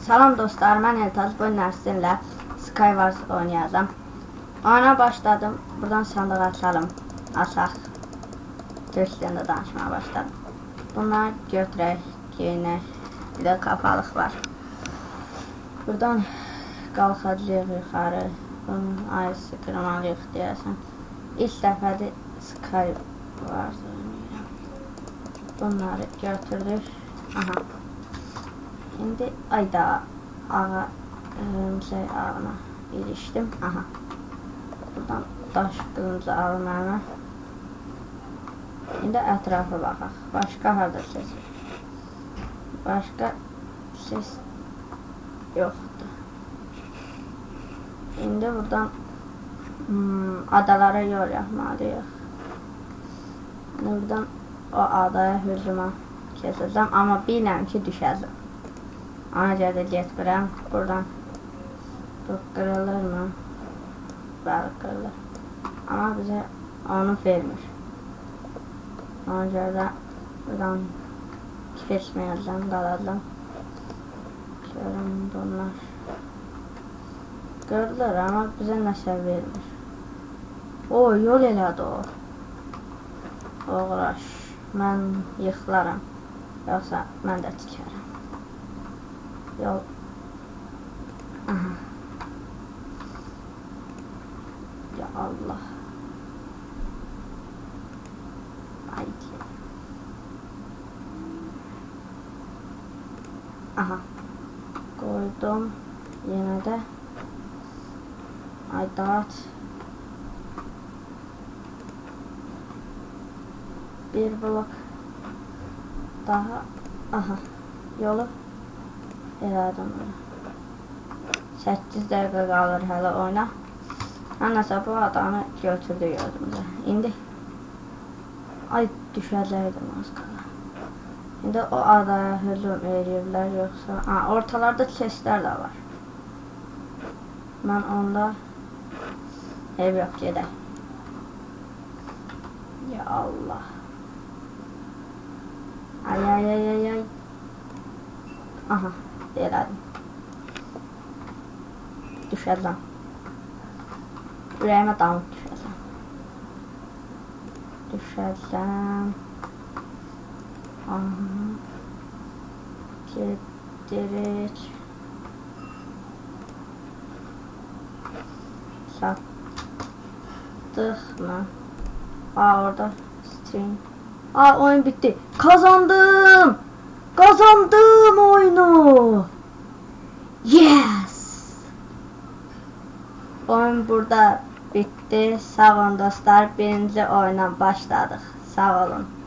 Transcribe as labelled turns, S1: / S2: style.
S1: Salam dostlar, mən Eltaz. Bu gün sizinlə Skywars oynayacağım. Oyuna başladım. Buradan sandığı açalım. Açaq. Türk dilində danışmaya başladım. Bunlar götürək, geyinək. Bir də kapalıq var. Buradan qalxacağıq yuxarı. Bunun ayısı qırmalıyıq deyəsən. İlk dəfədir Skywars oynayıram. Bunları götürdük. Aha. Şimdi ayda ağa şey ağına eriştim. Aha. Buradan daş alım əlimə. İndi ətrafa baxaq. Başqa harda ses? Başqa ses yoxdur. İndi buradan hmm, adalara yol yapmalıyıq. İndi buradan o adaya hücuma kesəcəm, amma bilirəm ki, düşəcəm. Ona görə də getmirəm. Buradan bu qırılır mı? Bəli, qırılır. Amma bizə onu. Ona görə də buradan keçməyəcəm, qalacam. Görüm bunlar. Qırılır, amma bizə nəsə vermir. O, yol elədi o. Uğraş. Mən yıxılaram. Yoxsa mən də tikərəm. Yol. Aha. Ya Allah. Haydi. Aha. Koydum. Yine de. Ay dağıt. Bir blok daha. Aha. Yolu elədim bunu. 8 dəqiqə qalır hələ oyna. Hər nəsə bu adamı götürdü gözümüzə. İndi ay düşəcəkdim az qala. İndi o adaya hücum eləyirlər yoxsa ha, ortalarda chestlər də var. Mən onda ev yox gedək. Ya Allah. Ay ay ay ay ay. Aha, elədim. Düşəcəm. Ürəyimə damıb düşəcəm. Düşəcəm. Aha. Gedirik. Sattık mı? Aa orada string. Aa oyun bitti. Kazandım. Kazandım oyunu. Burada bitti. Sağ olun dostlar. Birinci oyuna başladık. Sağ olun.